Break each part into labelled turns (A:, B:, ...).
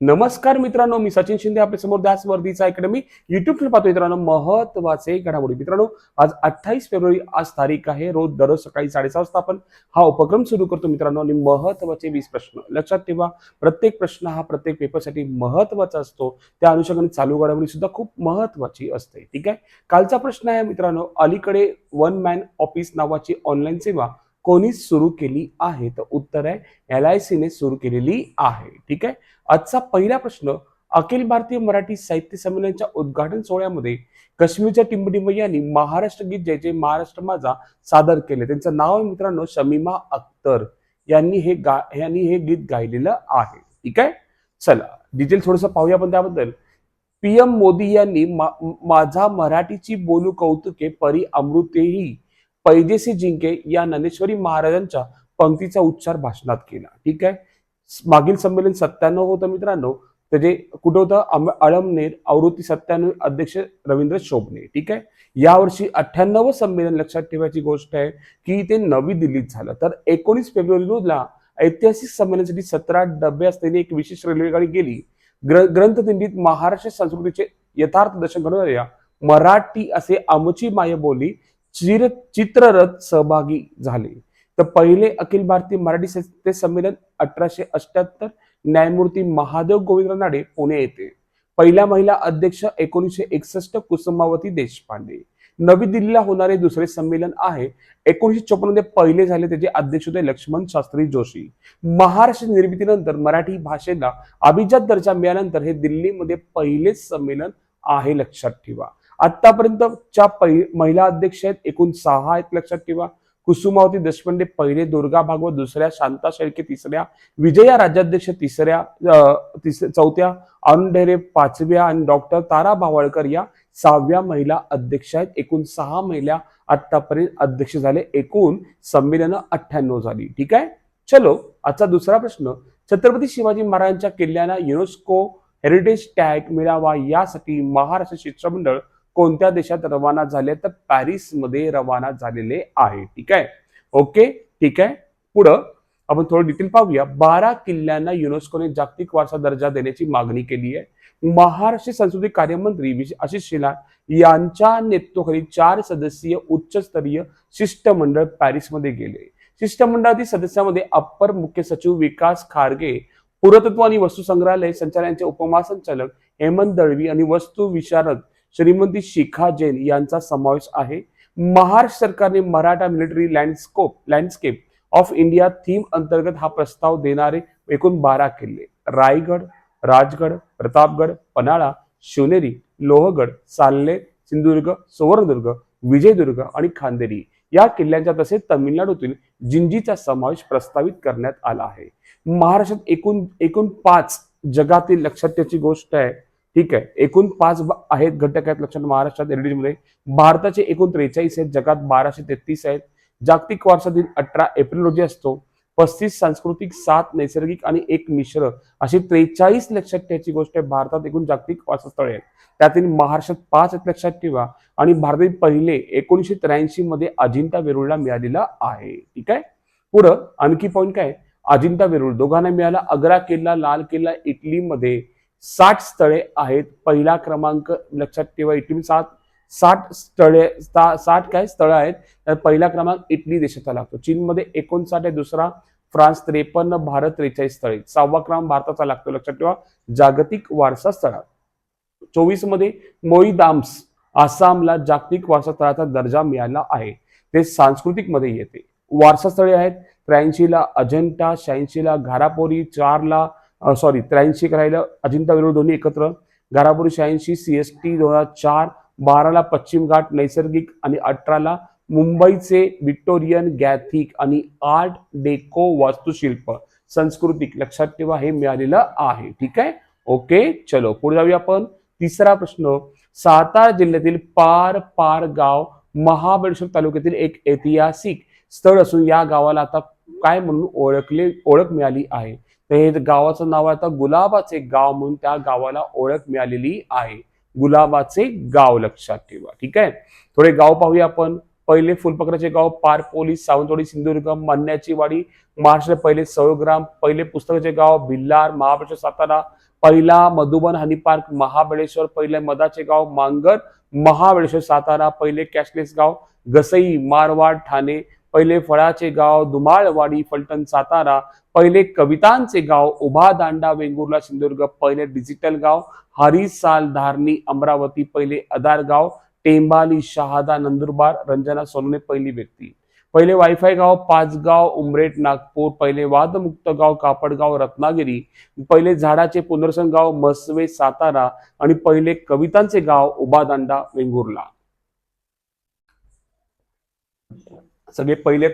A: नमस्कार मित्रांनो मी सचिन शिंदे आपल्यासमोर दास वर्दीचा अकॅडमी युट्यूब चॅनल पाहतो मित्रांनो महत्त्वाचे घडामोडी. मित्रांनो आज अठ्ठावीस फेब्रुवारी आज तारीख आहे. रोज दररोज सकाळी साडेसहा वाजता आपण हा उपक्रम सुरू करतो मित्रांनो. आणि महत्त्वाचे वीस प्रश्न. लक्षात ठेवा प्रत्येक प्रश्न हा प्रत्येक पेपरसाठी महत्त्वाचा असतो. त्या अनुषंगाने चालू घडामोडी सुद्धा खूप महत्वाची असते. ठीक आहे? कालचा प्रश्न आहे मित्रांनो अलीकडे वन मॅन ऑफिस नावाची ऑनलाईन सेवा कोणी सुरू केली आहे? तर उत्तर आहे एल आय सीने सुरू केलेली आहे. ठीक आहे? आजचा पहिला प्रश्न अखिल भारतीय मराठी साहित्य संमेलनाच्या उद्घाटन सोहळ्यामध्ये काश्मीरच्या टिंबटिंब यांनी महाराष्ट्र गीत जय जय महाराष्ट्र माझा सादर केले. त्यांचं नाव आहे मित्रांनो शमीमा अख्तर. यांनी हे गा यांनी हे गीत गायलेलं आहे. ठीक आहे? चला डिटेल थोडंसं पाहूया पण त्याबद्दल. पीएम मोदी यांनी माझा मराठीची बोलू कौतुके परी अमृतेही पैदेशी जिंके या ज्ञानेश्वरी महाराजांच्या पंक्तीचा उच्चार भाषणात केला. ठीक आहे? मागील संमेलन सत्त्याण्णव होतं मित्रांनो. त्याचे कुठं होतं? अळमनेर आवृत्ती सत्त्याण्णव अध्यक्ष रवींद्र शोभणे. ठीक आहे? यावर्षी अठ्ठ्याण्णव संमेलन लक्षात ठेवायची गोष्ट आहे की ते नवी दिल्लीत झालं. तर एकोणीस फेब्रुवारी रोजला ऐतिहासिक संमेलनासाठी सतरा डबे असलेली एक विशेष रेल्वेगाडी गेली. ग्र ग्रंथदिंडीत महाराष्ट्र संस्कृतीचे यथार्थ दर्शन करणाऱ्या मराठी असे आमची माय बोली चिर चित्ररथ सहभागी झाले. तर पहिले अखिल भारतीय मराठी साहित्य संमेलन अठराशे अठ्याहत्तर न्यायमूर्ती महादेव गोविंद नाडे पुणे येथे. पहिल्या महिला अध्यक्ष एकोणीसशे एकसष्ट कुसुमावती देशपांडे. नवी दिल्लीला होणारे दुसरे संमेलन आहे. एकोणीसशे चोपन्नमध्ये पहिले झाले त्याचे अध्यक्ष होते लक्ष्मण शास्त्री जोशी. महाराष्ट्र निर्मितीनंतर मराठी भाषेला अभिजात दर्जा मिळाल्यानंतर हे दिल्लीमध्ये पहिलेच संमेलन आहे लक्षात ठेवा. आतापर्यंतच्या पहि महिला अध्यक्ष आहेत एकूण सहा आहेत लक्षात ठेवा. कुसुमावती देशपांडे पहिले दुर्गा भागवत दुसऱ्या शांता शेळके तिसऱ्या विजया राज्याध्यक्ष तिसऱ्या तिसऱ्या चौथ्या अरुण ढेरे पाचव्या आणि डॉक्टर तारा भावळकर या सहाव्या महिला अध्यक्ष आहेत. एकूण सहा महिला आतापर्यंत अध्यक्ष झाले. एकूण संमेलन अठ्ठ्याण्णव झाली. ठीक आहे? चलो आजचा दुसरा प्रश्न. छत्रपती शिवाजी महाराजांच्या किल्ल्यांना युनेस्को हेरिटेज टॅग मिळावा यासाठी महाराष्ट्र शिष्टमंडळ कोणत्या देशात रवाना झाले तर पॅरिसमध्ये रवाना झालेले आहे. ठीक आहे? ओके? ठीक आहे? पुढं आपण थोडं डिटेल पाहूया. बारा किल्ल्यांना युनेस्कोने जागतिक वारसा दर्जा देण्याची मागणी केली आहे. महाराष्ट्र संस्कृती कार्यमंत्री आशिष शेलार यांच्या नेतृत्वाखाली चार सदस्यीय उच्चस्तरीय शिष्टमंडळ पॅरिसमध्ये गेले. शिष्टमंडळातील सदस्यामध्ये अप्पर मुख्य सचिव विकास खारगे पुरातत्व आणि वस्तू संग्रहालय संचालनाचे उपमहासंचालक हेमंत दळवी आणि वस्तू विशारद श्रीमंती शिखा जैन यांचा समावेश आहे. महाराष्ट्र सरकारने Maratha military landscape landscape of India theme अंतर्गत हा प्रस्ताव देणारे एकूण बारा किल्ले. रायगड राजगड प्रतापगड पन्हाळा शिवनेरी लोहगड साल्ले सिंधुदुर्ग सुवर्णदुर्ग विजयदुर्ग आणि खांदेरी. या किल्ल्यांच्या तसेच तामिळनाडूतील जिंजीचा समावेश प्रस्तावित करण्यात आला आहे. महाराष्ट्रात एकूण एकूण पाच जगातील लक्षात त्याची गोष्ट आहे. ठीक आहे. एकूण पाच आहेत घटक आहेत लक्षात महाराष्ट्रात एलडीमध्ये भारताचे एकूण त्रेचाळीस आहेत जगात बाराशे तेहतीस आहेत. जागतिक वारसा दिन अठरा एप्रिल रोजी असतो. पस्तीस सांस्कृतिक सात नैसर्गिक आणि एक मिश्र अशी त्रेचाळीस लक्षात ठेवायची गोष्ट आहे. भारतात एकूण जागतिक वारसास्थळे आहेत. त्यातील महाराष्ट्रात पाच आहेत लक्षात ठेवा. आणि भारतातील पहिले एकोणीशे त्र्याऐंशी मध्ये अजिंठा वेरूळला मिळालेला आहे. ठीक आहे? पुढं आणखी पॉईंट काय अजिंठा वेरूळ. दोघांना मिळाला अग्रा किल्ला लाल किल्ला इटलीमध्ये साठ स्थळे आहेत. पहिला क्रमांक लक्षात ठेवा इटली सात साठ स्थळे साठ काय स्थळं आहेत. तर पहिला क्रमांक इटली देशाचा लागतो. चीनमध्ये एकोणसाठ आहे दुसरा फ्रान्स त्रेपन्न भारत त्रेचाळीस स्थळे सहावा क्रमांक भारताचा लागतो लक्षात ठेवा. जागतिक वारसा स्थळात चोवीसमध्ये मोईदाम्स आसामला जागतिक वारसा स्थळाचा दर्जा मिळाला आहे. ते सांस्कृतिकमध्ये येते. वारसा स्थळे आहेत. त्र्याऐंशीला अजंठा शहाऐंशीला घारापोरी चारला सॉरी त्र्याऐंशी राहिलं अजिंठा वेरूळ दोन्ही एकत्र. घारापुरी शहाऐंशी सीएसटी दोन हजार चार बाराला पश्चिम घाट नैसर्गिक आणि अठराला मुंबईचे विक्टोरियन गॅथिक आणि आर्ट डेको वास्तुशिल्प. सांस्कृतिक लक्षात ठेवा हे मिळालेलं आहे. ठीक आहे? ओके चलो पुढे जाऊया आपण. तिसरा प्रश्न. सातारा जिल्ह्यातील पार पार गाव महाबळेश्वर तालुक्यातील एक ऐतिहासिक स्थळ असून या गावाला आता काय म्हणून ओळखले ओळख मिळाली आहे? तर हे गावाचं नाव आहे आता गुलाबाचे गाव म्हणून त्या गावाला ओळख मिळालेली आहे. गुलाबाचे गाव लक्षात ठेवा ठीक आहे? थोडे गाव पाहूया आपण. पहिले फुलपकराचे गाव पार पोलीस सावंतवाडी सिंधुदुर्ग मन्याची वाडी महाराष्ट्र पहिले सौग्राम पहिले पुस्तकाचे गाव भिल्लार महाबळेश्वर सातारा पहिला मधुबन हनी पार्क महाबळेश्वर पहिले मदाचे गाव मांगर महाबळेश्वर सातारा पहिले कॅशलेस गाव गसई मारवाड ठाणे पहिले फळाचे गाव दुमाळवाडी फलटण सातारा पहिले कवितांचे गाव उभा दांडा वेंगुर्ला सिंधुदुर्ग पहिले डिजिटल गाव हरिसाल धारणी अमरावती पहिले अदार गाव टेंबाली शहादा नंदुरबार रंजना सोनने पहिली व्यक्ती. पहिले वायफाय गाव पाचगाव उमरेट नागपूर पहिले वादमुक्त गाव कापडगाव रत्नागिरी पहिले झाडाचे पुनर्सन गाव मसवे सातारा आणि पहिले कवितांचे गाव उबादांडा वेंगुर्ला. सगळे पहिले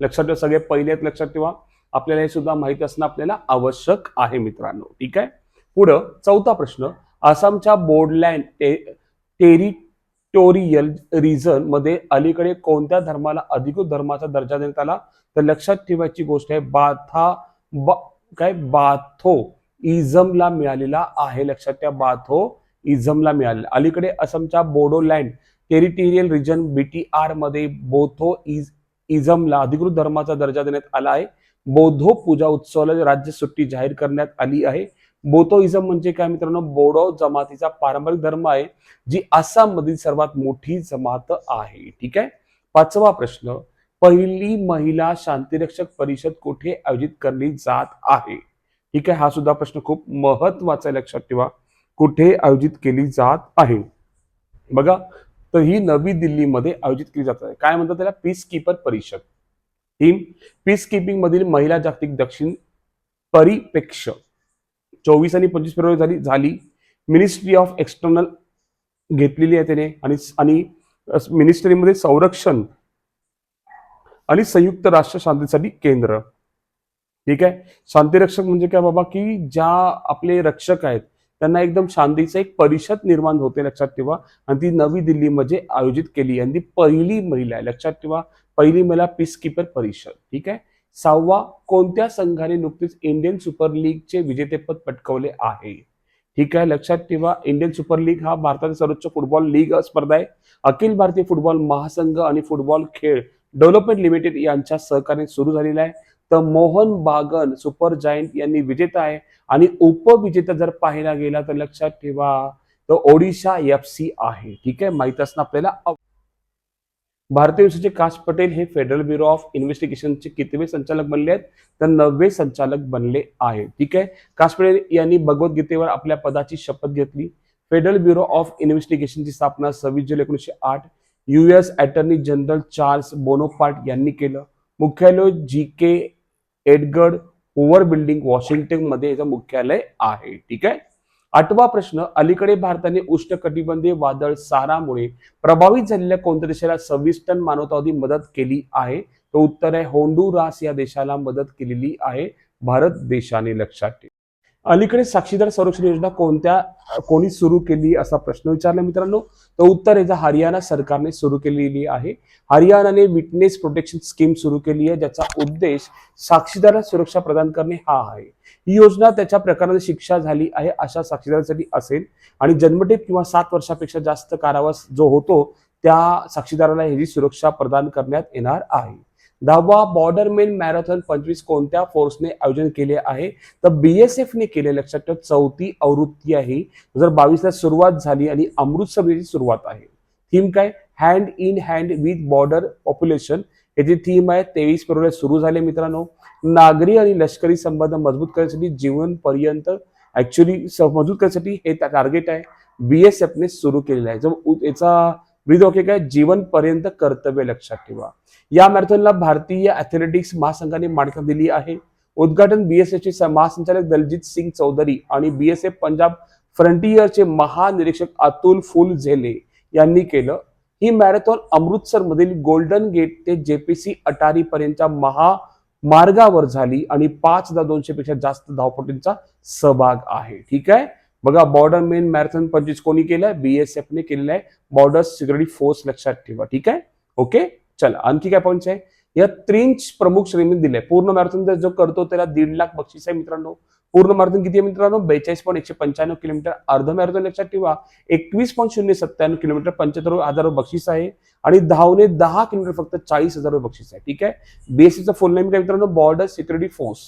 A: लक्षात ठेवा सगळे पहिले लक्षात ठेवा. आपल्याला हे सुद्धा माहिती असणं आपल्याला आवश्यक आहे मित्रांनो. ठीक आहे? पुढं चौथा प्रश्न. आसामच्या बोर्डलँड टे- टेरिटोरियल रिजनमध्ये अलीकडे कोणत्या धर्माला अधिकृत धर्माचा दर्जा देण्यात आला? तर लक्षात ठेवायची गोष्ट आहे बाथा बा, काय? बाथो इझमला मिळालेला आहे. लक्षात ठेवा बाथो इझमला मिळालेला. अलीकडे आसामच्या बोडोलँड टेरिटेरियल रिजन बीटीआरमध्ये बोथो इज इझमला अधिकृत धर्माचा दर्जा देण्यात आला आहे. बोधो पूजा उत्सवाला राज्य सुट्टी जाहीर करण्यात आली आहे. बोथोइझम म्हणजे काय मित्रांनो? बोडो जमातीचा पारंपरिक धर्म आहे जी आसाम मधील सर्वात मोठी जमात आहे. ठीक आहे? पाचवा प्रश्न पहिली महिला शांतिरक्षक परिषद कुठे आयोजित करली जात आहे? ठीक आहे हा सुद्धा प्रश्न खूप महत्त्वाचा आहे लक्षात ठेवा. कुठे आयोजित केली जात आहे? बघा तर ही नवी दिल्लीमध्ये आयोजित केली जात आहे. काय म्हणतात त्याला? पीस किपर परिषद. टीम पीस किपिंग मधील महिला जागतिक दक्षिण परिपेक्ष. चोवीस आणि पंचवीस फेब्रुवारी झाली झाली. मिनिस्ट्री ऑफ एक्सटर्नल घेतलेली आहे त्याने. आणि आणि मिनिस्ट्रीमध्ये संरक्षण आणि संयुक्त राष्ट्र शांतीसाठी केंद्र. ठीक आहे? शांतिरक्षक म्हणजे काय बाबा? की ज्या आपले रक्षक आहेत त्यांना एकदम शांतीचा एक परिषद निर्माण होते लक्षात ठेवा. आणि ती नवी दिल्लीमध्ये आयोजित केली. आणि ती पहिली महिला आहे. लक्षात ठेवा. पहिली महिला पीस किपर परिषद. ठीक आहे? सहावा कोणत्या संघाने नुकतीच इंडियन सुपर लीगचे विजेतेपद पटकवले आहे? ठीक आहे? लक्षात ठेवा. इंडियन सुपर लीग हा भारतातील सर्वोच्च फुटबॉल लीग स्पर्धा आहे. अखिल भारतीय फुटबॉल महासंघ आणि फुटबॉल खेळ डेव्हलपमेंट लिमिटेड यांच्या सहकार्याने सुरू झालेला आहे. तर मोहन बागन सुपर जायंट यांनी विजेता आहे. आणि उपविजेता जर पाहायला गेला तर लक्षात ठेवा तर ओडिशा एफ सी आहे. ठीक आहे? माहीत असणं आपल्याला भारतीय विषयाचे काश पटेल हे फेडरल ब्युरो ऑफ इन्व्हेस्टिगेशनचे कितवे संचालक बनले आहेत? तर नववे संचालक बनले आहेत. ठीक आहे? काश पटेल यांनी भगवद्गीतेवर आपल्या पदाची शपथ घेतली. फेडरल ब्युरो ऑफ इन्व्हेस्टिगेशनची स्थापना सव्वीस जुलै एकोणीसशे आठ US attorney general Charles Bonaparte यांनी केलं. मुख्यालय G K Edgar Hoover building वॉशिंग्टनमध्ये याचं मुख्यालय आहे. ठीक आहे? आठवा प्रश्न अलीकडे भारताने उष्णकटिबंधीय वादळ सारामुळे प्रभावित झालेल्या कोणत्या देशाला सव्वीस टन मानवतावादी मदत केली आहे? तो उत्तर आहे होंडुरास या देशाला मदत केलेली आहे. भारत देशाने लक्षात ठेवा. अलीकडे साक्षीदार संरक्षण योजना कोणत्या कोणी सुरू केली असा प्रश्न विचारला मित्रांनो? तर उत्तर याचा हरियाणा सरकारने सुरू केलेली आहे. हरियाणाने विटनेस प्रोटेक्शन स्कीम सुरू केली आहे ज्याचा उद्देश साक्षीदारांना सुरक्षा प्रदान करणे हा आहे. ही योजना त्याच्या प्रकाराने शिक्षा झाली आहे अशा साक्षीदारांसाठी असेल. आणि जन्मठेप किंवा सात वर्षापेक्षा जास्त कारावास जो होतो त्या साक्षीदाराला ह्याची सुरक्षा प्रदान करण्यात येणार आहे. दहावा बॉर्डरमेन मॅरेथॉन पंचवीस कोणत्या फोर्सने आयोजन केले आहे? तर बीएसएफने केले लक्षात ठेवा चौथी आवृत्ती आहे. दोन हजार बावीसला सुरुवात झाली आणि अमृतसरची सुरुवात आहे. थीम काय? Hand in hand with border population याची थीम आहे तेवीस फेब्रुवारी सुरू झाले मित्रांनो. नागरी आणि लष्करी संबंध मजबूत करण्यासाठी जीवनपर्यंत ऍक्च्युली मजबूत करण्यासाठी हे टार्गेट आहे. बीएसएफने सुरू केलेलं आहे. जो उ- याचा ब्रीद ओके काय? जीवनपर्यंत कर्तव्य लक्षात ठेवा. या मॅरेथॉनला भारतीय ॲथलेटिक्स महासंघाने मान्यता दिली आहे. उद्घाटन बीएसएफचे महासंचालक दलजीत सिंग चौधरी आणि बीएसएफ पंजाब फ्रंटियरचे महानिरीक्षक अतुल फुल झेले यांनी केलं. ही मॅरेथॉन अमृतसर मधील गोल्डन गेट ते जेपीसी अटारी पर्यंतच्या महामार्गावर झाली आणि पाच हजार दोनशे पेक्षा जास्त धावपटूंचा सहभाग आहे. ठीक आहे? बघा बॉर्डर मेन मॅरेथॉन पंचवीस कोणी केलंय? बीएसएफ ने केलेलं आहे. बॉर्डर सिक्युरिटी फोर्स लक्षात ठेवा ठीक आहे? ओके चला आणखी काय पॉईंट्स आहे या त्रिंच प्रमुख श्रेणी दिले पूर्ण मॅरेथॉन जो करतो त्याला दीड लाख बक्षीस आहे मित्रांनो. पूर्ण मॅरेथॉन किती आहे मित्रांनो? बेचाळीस पॉईंट एकशे पंच्याण्णव किलोमीटर अर्ध मॅरेथॉन लक्षात ठेवा. एकवीस पॉईंट शून्य सत्त्याण्णव किलोमीटर पंच्याहत्तर हजार बक्षीस आहे. आणि धावणे दहा किलोमीटर फक्त चाळीस हजार बक्षीस आहे ठीक आहे? बीएससीचं फुल नेम काय मित्रांनो? बॉर्डर सिक्युरिटी फोर्स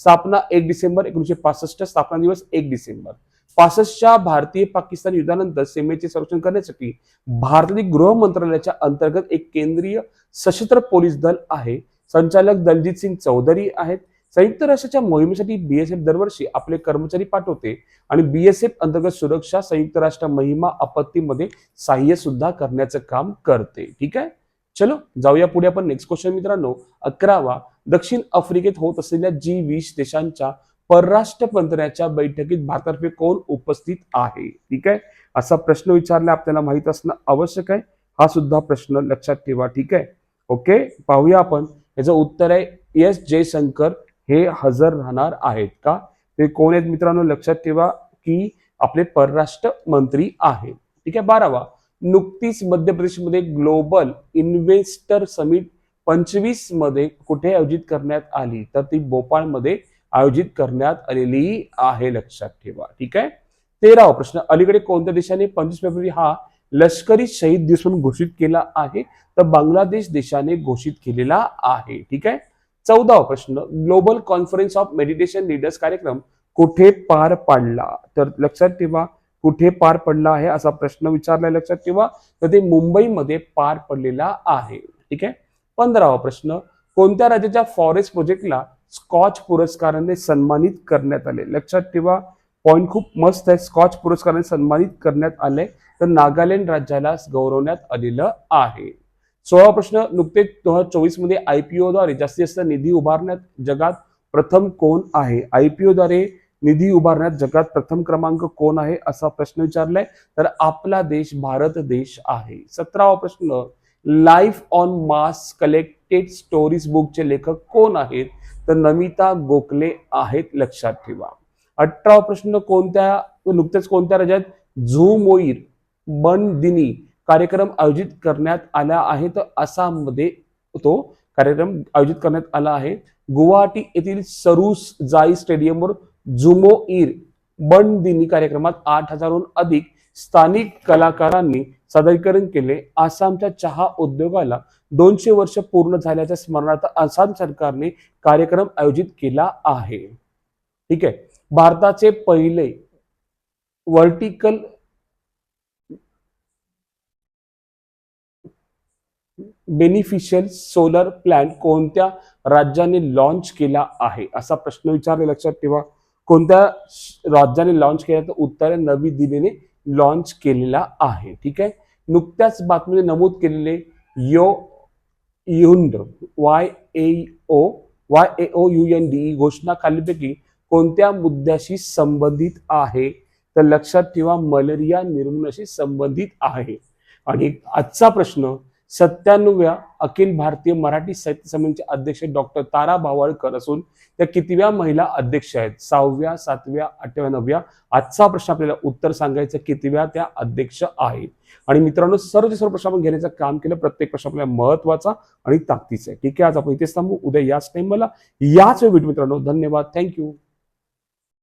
A: स्थापना एक डिसेंबर एकोणीशे पासष्ट स्थापना दिवस एक डिसेंबर. पासष्टच्या भारतीय पाकिस्तान युद्धानंतर सीमेचे संरक्षण करण्यासाठी भारतातील गृह मंत्रालयाच्या अंतर्गत एक केंद्रीय सशस्त्र पोलीस दल आहे. संचालक दलजीत सिंग चौधरी आहेत. संयुक्त राष्ट्राच्या मोहिमेसाठी बीएसएफ दरवर्षी आपले कर्मचारी पाठवते आणि बीएसएफ अंतर्गत सुरक्षा संयुक्त राष्ट्र महिमा आपत्तीमध्ये सहाय्य सुद्धा करण्याचं काम करते. ठीक आहे? चलो जाऊया पुढे आपण नेक्स्ट क्वेश्चन मित्रांनो. अकरावा दक्षिण आफ्रिकेत होत असलेल्या जी वीस देशांच्या परराष्ट्र मंत्र्याच्या बैठकीत भारतातर्फे कोण उपस्थित आहे? ठीक आहे? असा प्रश्न विचारला आपल्याला माहीत असणं आवश्यक आहे. हा सुद्धा प्रश्न लक्षात ठेवा ठीक आहे? ओके? पाहूया आपण. याचं उत्तर आहे एस जयशंकर हे हजर राहणार आहेत का? ते कोण आहेत मित्रांनो? लक्षात ठेवा की आपले परराष्ट्र मंत्री आहेत. ठीक आहे? बारावा नुकतीच मध्य प्रदेशमध्ये ग्लोबल इन्व्हेस्टर समिट पंचवीसमध्ये कुठे आयोजित करण्यात आली? तर ती भोपाळमध्ये आयोजित करण्यात आलेली आहे लक्षात ठेवा. ठीक आहे? तेरावा प्रश्न. अलीकडे कोणत्या देशाने पंचवीस फेब्रुवारी हा लष्करी शहीद दिवस म्हणून घोषित केला आहे? तर बांगलादेश देशाने घोषित केलेला आहे. ठीक आहे? चौदावा प्रश्न. Global conference of meditation leaders कार्यक्रम कुठे पार पाडला? तर लक्षात ठेवा कुठे पार पडला आहे असा प्रश्न विचारलाय लक्षात ठेवा. तर ते मुंबईमध्ये पार पडलेला आहे. ठीक आहे? पंधरावा प्रश्न. कोणत्या राज्याच्या फॉरेस्ट प्रोजेक्टला स्कॉच पुरस्काराने सन्मानित करण्यात आले. लक्षात ठेवा पॉईंट खूप मस्त आहे. स्कॉच पुरस्काराने सन्मानित करण्यात आले. तर नागालँड राज्याला गौरवण्यात आलेलं आहे. सोळा प्रश्न नुकतेच दोन हजार चोवीसमध्ये आयपीओ द्वारे जास्तीत जास्त निधी उभारण्यात जगात प्रथम कोण आहे? आयपीओ द्वारे निधी उभारण्यात जगात प्रथम क्रमांक कोण आहे असा प्रश्न विचारलाय. तर आपला देश भारत देश आहे. सतरावा प्रश्न life on mass collected stories बुकचे लेखक कोण आहेत? तर नमिता गोखले आहेत लक्षात ठेवा. अठरावा प्रश्न कोणत्या नुकतेच कोणत्या राज्यात झू मोईर बन दिनी कार्यक्रम आयोजित करण्यात आला आहे? तर आसाममध्ये तो कार्यक्रम आयोजित करण्यात आला आहे. गुवाहाटी येथील सरूस जाई स्टेडियमवर झुमो ईर बन दिनी कार्यक्रमात आठ हजारहून अधिक स्थानिक कलाकारांनी सादरीकरण केले. आसामच्या चहा उद्योगाला दोनशे वर्ष पूर्ण झाल्याच्या स्मरणार्थ आसाम सरकारने कार्यक्रम आयोजित केला आहे. ठीक आहे. भारताचे पहिले व्हर्टिकल बेनिफिशियल सोलर प्लॅन कोणत्या राज्याने लॉन्च केला आहे? असा प्रश्न विचारले लक्षात ठेवा. कोणत्या राज्याने लॉन्च केला? तर उत्तर नवी दिल्लीने लॉन्च केलेला आहे. ठीक आहे? नुकत्याच बातमीने नमूद केलेले Yaounde Y A O Y A O U N D घोषणा खालीपैकी कोणत्या मुद्द्याशी संबंधित आहे? तर लक्षात ठेवा मलेरिया निर्मूलनाशी संबंधित आहे. आणि आजचा प्रश्न सत्त्याण्णव्या अखिल भारतीय मराठी साहित्य समितीचे अध्यक्ष डॉक्टर तारा भावळकर असून त्या कितव्या महिला अध्यक्ष आहेत? सहाव्या सातव्या आठव्या नवव्या? आजचा प्रश्न आपल्याला उत्तर सांगायचं कितव्या त्या अध्यक्ष आहेत? आणि मित्रांनो सर्व सर्व प्रश्न आपण घेण्याचं काम केलं प्रत्येक प्रश्न आपल्याला महत्त्वाचा आणि ताकदीचा आहे. ठीक आहे आज आपण इथेच थांबू. उद्या याच टाइमला याच वेळी मित्रांनो. धन्यवाद. थँक्यू